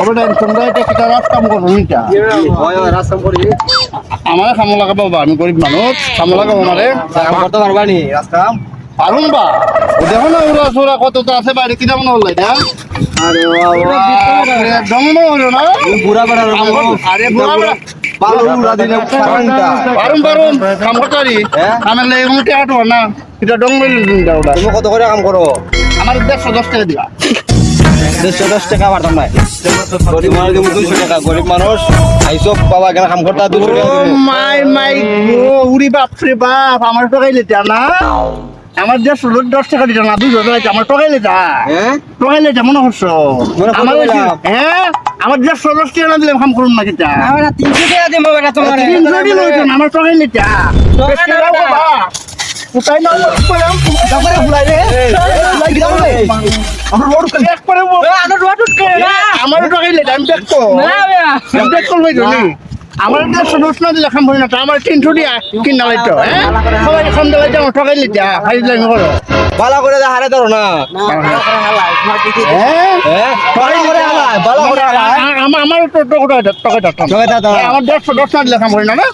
ওটা তোমরা এটা কিটা রাত কাম করো নিটা আমার খামো লাগাবো বাবা আমি গরিব মানুষ খামো লাগাবো আমারে। কাম করতে পারবা নি রাস্তা পারুন বা? দেখো না ওরা সোরা কত তো আছে বাইরে কিনা মনে হলো এটা আরে বাবা। একদম হলো না বুড়া বেড়া কাম আরে বুড়া বেড়া। পারুন পারুন কাম করতে পারি। হ্যাঁ? কামের লেগে না। এটা ডং মেলে দিন ওটা তুমি কত করে কাম করো? আমার দেড়শো দশ টাকা দিবা। দেড়শো দশ টাকা পারতাম না গরিব মানুষ দুইশো টাকা গরিব মানুষ আইসো বাবা এখানে কাম করতে দুশো টাকা মাই মাই গো উরি বাপ রে বাপ আমার টাকাই লেটা না আমার দেড়শো দশ টাকা দিটা না দুশো টাকা আমার টাকাই লেটা হ্যাঁ টাকাই লেটা মনে মনে কত আমার? হ্যাঁ আমার দেড়শো দশ টাকা না দিলে কাম করুন না কিটা তিনশো টাকা দিব বেটা তোমার তিনশো দিল ওইটা না, আমার টাকাই লেটা টাকা না আমার না আমি দশ না দিলে খাম না আমার তিনশো দিয়া কিনা লাইতো হ্যাঁ সবাই খাম দিলে আমার ঠকাই লিটা খাই দিলে করো বালা করে দে হারে ধরো না হ্যাঁ হ্যাঁ বালা করে হালাই বালা করে হালাই আ- আমার আমার তো টাকা টাকা টাকা টাকা দাও, দাও। আমার দেড়শো দশ না দিলে খাম না না